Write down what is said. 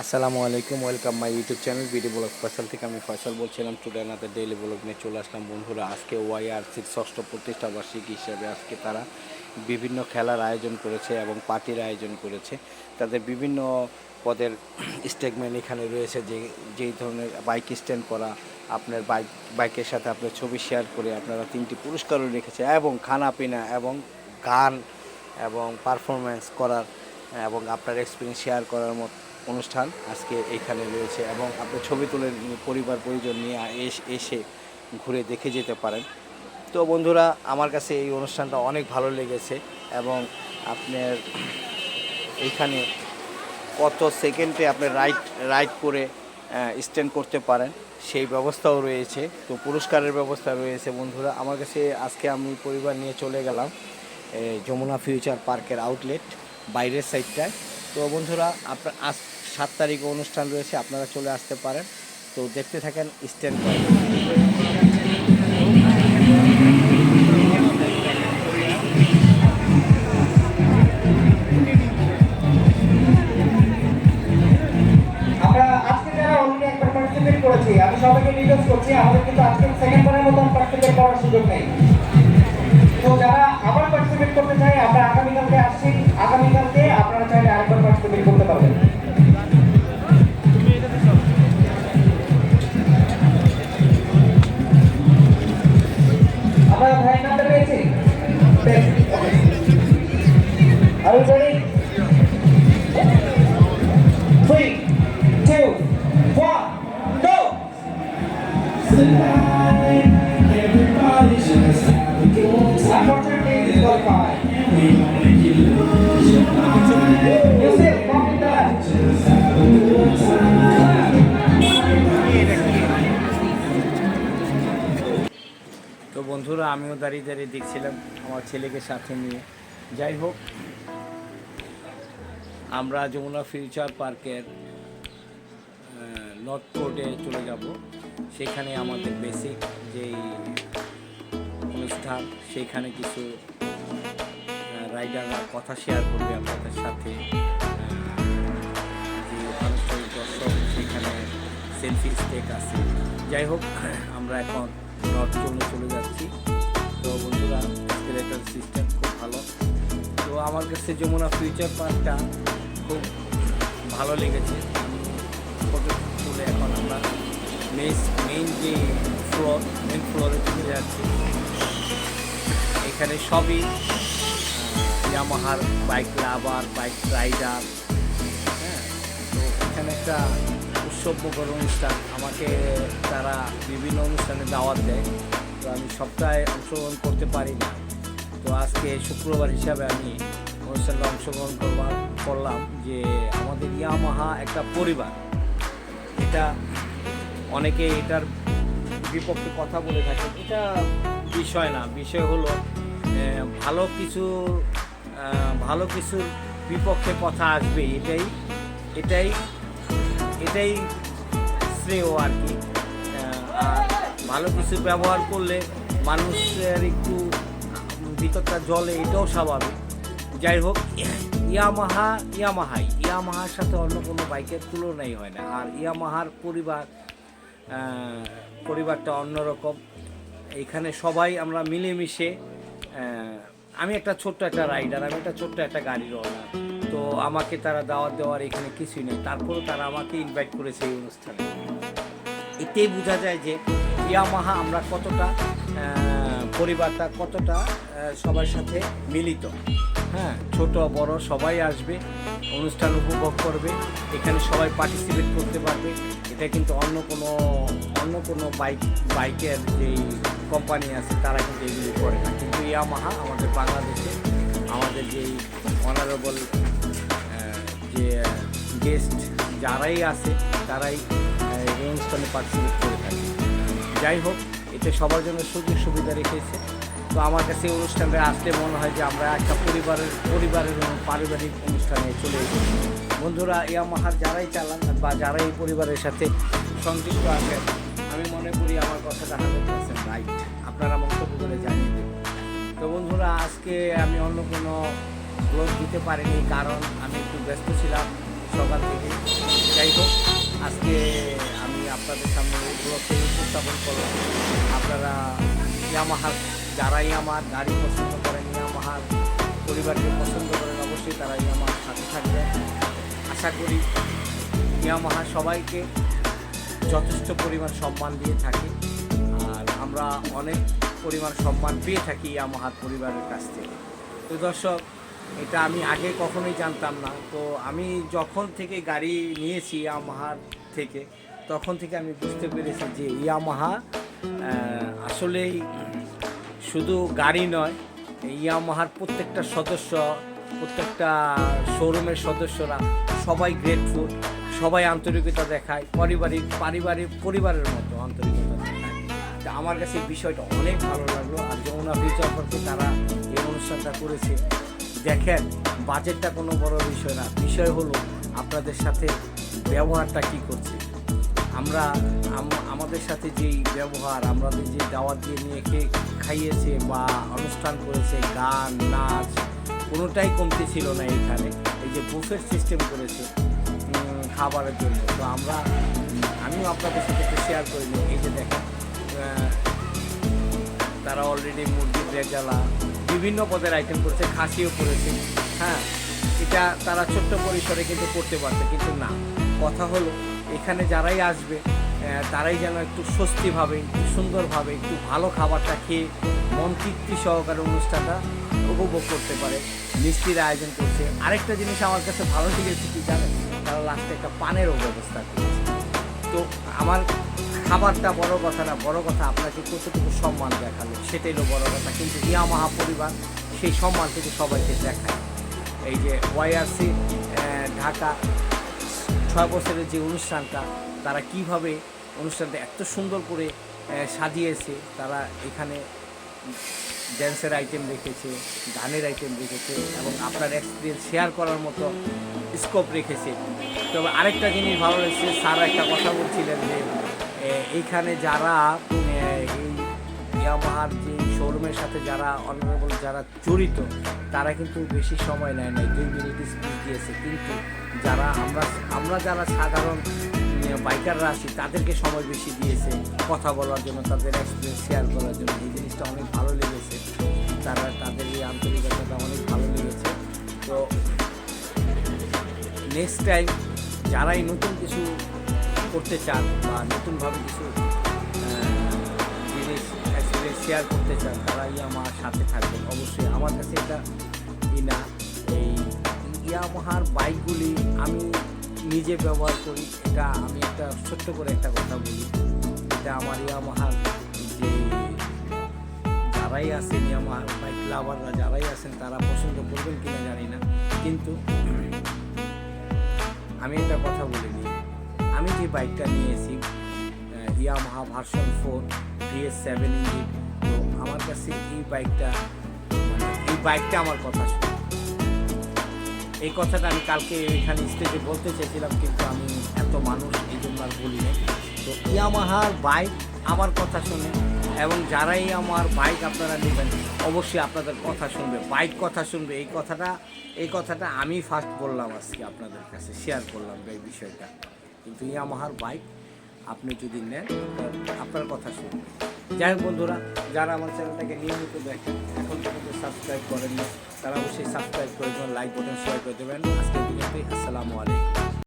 আসসালামু আলাইকুম, welcome my YouTube channel BD blog Faisal থেকে আমি ফয়সাল বলছিলাম। টুডে নাথের ডেইলি ব্লগ নিয়ে চলে আসলাম। বন্ধুরা, আজকে ওয়াইআরসির ষষ্ঠ প্রতিষ্ঠা বার্ষিকী হিসাবে আজকে তারা বিভিন্ন খেলার আয়োজন করেছে এবং পার্টির আয়োজন করেছে। তাদের বিভিন্ন পদের স্টেটমেন্ট এখানে রয়েছে যে, যেই ধরনের বাইক স্ট্যান্ড করা, আপনার বাইক বাইকের সাথে আপনার ছবি শেয়ার করে আপনারা তিনটি পুরস্কারও রেখেছে এবং খানা পিনা এবং গান এবং পারফরমেন্স করার এবং আপনার এক্সপিরিয়েন্স শেয়ার করার মতো অনুষ্ঠান আজকে এইখানে রয়েছে এবং আপনি ছবি তুলে পরিবার, পরিজন নিয়ে এস- ঘুরে দেখে যেতে পারেন। তো বন্ধুরা, আমার কাছে এই অনুষ্ঠানটা অনেক ভালো লেগেছে এবং আপনার এইখানে কত সেকেন্ডে আপনি রাইড রাইড করে স্ট্যান্ড করতে পারেন, সেই ব্যবস্থাও রয়েছে। তো পুরস্কারের ব্যবস্থা রয়েছে বন্ধুরা। আমার কাছে আজকে আমি পরিবার নিয়ে চলে গেলাম যমুনা ফিউচার পার্কের আউটলেট, বাইরের সাইডটায় তো বন্ধুরা, আপনার আজ সাত তারিখে অনুষ্ঠান রয়েছে আপনারা চলে আসতে পারেন। তো দেখতে থাকেন stand R ready Three, two, one, go! Tonight, Everybody just have a good time. Unfortunately, it's qualified. We gon' make you lose your mind. Yusuf, come in there. Just have a good time. তো বন্ধুরা আমিও দাঁড়িয়ে দাঁড়িয়ে দেখছিলাম আমার ছেলেকে সাথে নিয়ে যাই হোক আমরা যমুনা ফিউচার পার্কের নর্থ কোর্টে চলে যাব। সেখানে আমাদের বেসিক যেই অনুষ্ঠান, সেখানে কিছু রাইডাররা কথা শেয়ার করবে আপনাদের সাথে। দর্শক, সেখানে সেলফি স্টেক আছে। যাই হোক, আমরা এখন নর্থ জোনে চলে যাচ্ছি। তো বন্ধুরা সিস্টেম খুব ভালো। তো আমার কাছে যমুনা ফিউচার পার্কটা খুব ভালো লেগেছে। ফটো তুলে এখন আমরা মেস মেইন যে ফ্লোর মেইন ফ্লোরে চলে যাচ্ছি। এখানে সবই ইয়ামাহার বাইক লাভার বাইক রাইডার হ্যাঁ তো এখানে একটা উৎসবমুখর অনুষ্ঠান। আমাকে তারা বিভিন্ন অনুষ্ঠানে দাওয়াত দেয়। তো আমি সপ্তাহে অংশগ্রহণ করতে পারি না। তো আজকে শুক্রবার হিসাবে আমি অনুষ্ঠানে অংশগ্রহণ করবার করলাম যে আমাদের ইয়ামাহা একটা পরিবার। এটা অনেকে এটার বিপক্ষে কথা বলে থাকে। এটা বিষয় না, বিষয় হলো ভালো কিছু ভালো কিছুর বিপক্ষে কথা আসবে, এটাই এটাই এটাই শ্রেয় আর কি। ভালো কিছু ব্যবহার করলে মানুষের একটু ভিতরটা জলে এটাও স্বাভাবিক। যাই হোক ইয়ামাহা, ইয়ামাহাই। ইয়ামাহার সাথে অন্য কোনো বাইকের তুলনাই হয় না। আর ইয়ামাহার পরিবার পরিবারটা অন্যরকম। এখানে সবাই আমরা মিলেমিশে আমি একটা ছোট্ট একটা রাইডার, আমি একটা ছোট্ট একটা গাড়ির ওনার তো আমাকে তারা দাওয়াত দেওয়ার এখানে কিছুই নেই। তারপরেও তারা আমাকে ইনভাইট করেছে এই অনুষ্ঠানে। এতেই বোঝা যায় যে ইয়ামাহা আমরা কতটা পরিবারটা কতটা সবার সাথে মিলিত। হ্যাঁ ছোট, বড়, সবাই আসবে, অনুষ্ঠান উপভোগ করবে, এখানে সবাই পার্টিসিপেট করতে পারবে। এটা কিন্তু অন্য কোনো অন্য কোনো বাইক বাইকের যেই কোম্পানি আছে, তারা কিন্তু এগুলি করে না। কিন্তু ইয়ামাহা আমাদের বাংলাদেশে, আমাদের যেই অনারেবল যে গেস্ট যারাই আছে, তারাই এই অনুষ্ঠানে পার্টিসিপেট করে থাকে। যাই হোক এতে সবার জন্য সুযোগ সুবিধা রেখেছে। তো আমার কাছে এই অনুষ্ঠানে আসলে মনে হয় যে আমরা একটা পরিবারের পরিবারের পারিবারিক অনুষ্ঠানে চলে এসেছি। বন্ধুরা ইয়ামাহার যারাই চালান বা যারাই পরিবারের সাথে সংযুক্ত আছেন, আমি মনে করি আমার কথাটা হান্ড্রেড পার্সেন্ট রাইট। আপনারা মন্তব্য করে জানিয়ে দেবেন তো বন্ধুরা, আজকে আমি অন্য কোনো ব্লগ দিতে পারিনি, কারণ আমি একটু ব্যস্ত ছিলাম সকাল থেকে। যাই হোক, আজকে আমি আপনাদের সামনে উপলক্ষে উপস্থাপন করলাম। আপনারা ইয়ামাহার যারাই আমার গাড়ি পছন্দ করেন ইয়ামাহার পরিবারকে পছন্দ করেন, অবশ্যই তারা ইয়ামাহার সাথে থাকবেন। আশা করি ইয়ামাহা সবাইকে যথেষ্ট পরিমাণ সম্মান দিয়ে থাকে। আর আমরা অনেক পরিমাণ সম্মান পেয়ে থাকি ইয়ামাহার পরিবারের কাছ থেকে। তো দর্শক, এটা আমি আগে কখনোই জানতাম না। তো আমি যখন থেকে গাড়ি নিয়েছি ইয়ামাহার থেকে, তখন থেকে আমি বুঝতে পেরেছি যে ইয়ামাহা আসলেই শুধু গাড়ি নয় ইয়ামাহার প্রত্যেকটা সদস্য, প্রত্যেকটা শোরুমের সদস্যরা সবাই গ্রেটফুল সবাই আন্তরিকতা দেখায়, পারিবারিক পারিবারিক, পরিবারের মতো আন্তরিকতা দেখায়। আমার কাছে এই বিষয়টা অনেক ভালো লাগল, আর যমুনা ফিউচার তারা এই অনুষ্ঠানটা করেছে, দেখেন বাজেটটা কোনো বড় বিষয় না। বিষয় হলো আপনাদের সাথে ব্যবহারটা কী করছে। আমরা আমাদের সাথে যেই ব্যবহার, আমাদের যে দাওয়াত দিয়ে নিয়ে খেয়ে খাইয়েছে বা অনুষ্ঠান করেছে, গান, নাচ, কোনোটাই কমতি ছিল না এখানে। এই যে বুফের সিস্টেম করেছে খাবারের জন্য। তো আমরা, আমিও আপনাদের সাথে একটু শেয়ার করে নিই। এই যে দেখেন তারা অলরেডি মুরগির রেজালা, বিভিন্ন পদের আইটেম করেছে, খাসিও করেছে। হ্যাঁ এটা তারা ছোট্ট পরিসরে কিন্তু করতে পারছে, কিন্তু না। কথা হলো এখানে যারাই আসবে তারাই যেন একটু স্বস্তিভাবে, একটু সুন্দরভাবে, একটু ভালো খাবারটা খেয়ে মন তৃপ্তি সহকারে অনুষ্ঠানটা উপভোগ করতে পারে, মিষ্টির আয়োজন করছে। আরেকটা জিনিস আমার কাছে ভালো লেগেছে কি জানেন? তারা লাস্টে একটা পানেরও ব্যবস্থা করেছে। তো আমার খাবারটা বড় কথা না, বড় কথা আপনাকে কতটুকু সম্মান দেখাল, সেটাই হলো বড় কথা। কিন্তু ইয়ামাহা পরিবার সেই সম্মান কিন্তু সবাইকে দেখায়। এই যে ওয়াইআরসি ঢাকা ছয় বছরের যে অনুষ্ঠানটা, তারা কীভাবে অনুষ্ঠানটা এত সুন্দর করে সাজিয়েছে, তারা এখানে ড্যান্সের আইটেম রেখেছে, গানের আইটেম রেখেছে এবং আপনার এক্সপিরিয়েন্স শেয়ার করার মতো স্কোপ রেখেছে। তবে আরেকটা জিনিস ভালো লেগেছে, স্যার একটা কথা বলছিলেন যে এইখানে যারা ইয়ামাহার যে শোরুমের সাথে যারা অনারেবল যারা জড়িত, তারা কিন্তু বেশি সময় নেয় নাই। দুই মিনিট স্পিচ দিয়েছে। কিন্তু যারা আমরা আমরা যারা সাধারণ বাইকাররা আছি, তাদেরকে সময় বেশি দিয়েছে কথা বলার জন্য, তাদের এক্সপিরিয়েন্স শেয়ার করার জন্য। এই জিনিসটা অনেক ভালো লেগেছে। তারা, তাদের এই আন্তরিকতাটা অনেক ভালো লেগেছে। তো নেক্সট টাইম যারাই নতুন কিছু করতে চান বা নতুনভাবে কিছু শেয়ার করতে চান, তারাই আমার সাথে থাকবেন। অবশ্যই আমার কাছে এটা ই না এই ইয়ামাহার বাইকগুলি আমি নিজে ব্যবহার করি, এটা আমি একটা ছোট্ট করে একটা কথা বলি। এটা আমার ইয়ামাহার যে যারাই আছেন ইয়ামাহার বাইক লাভাররা, যারাই আছেন তারা পছন্দ করবেন কিনা জানি না। কিন্তু আমি একটা কথা বলিনি আমি যে বাইকটা নিয়েছি Yamaha version four VS seven engine আমার কাছে এই বাইকটা মানে এই বাইকটা আমার কথা শুনে এই কথাটা আমি কালকে এখানে স্টেজে বলতে চেয়েছিলাম, কিন্তু আমি এত মানুষ এই জন্য আর বলি নাই। তো ইয়ামাহার বাইক আমার কথা শুনে, এবং যারাই আমার বাইক আপনারা নেবেন, অবশ্যই আপনাদের কথা শুনবে বাইক কথা শুনবে। এই কথাটা এই কথাটা আমি ফার্স্ট বললাম আজকে আপনাদের কাছে শেয়ার করলাম এই বিষয়টা। কিন্তু ইয়ামাহার বাইক আপনি যদি নেন, আপনার কথা শুনবে। যাই হোক বন্ধুরা, যারা আমার চ্যানেলটাকে নিয়মিত দেখেন, এখন পর্যন্ত সাবস্ক্রাইব করেননি, তারা অবশ্যই সাবস্ক্রাইব করে দেবেন লাইক বটন শেয়ার করে দেবেন। আজকের ভিডিওতে আসসালামু আলাইকুম।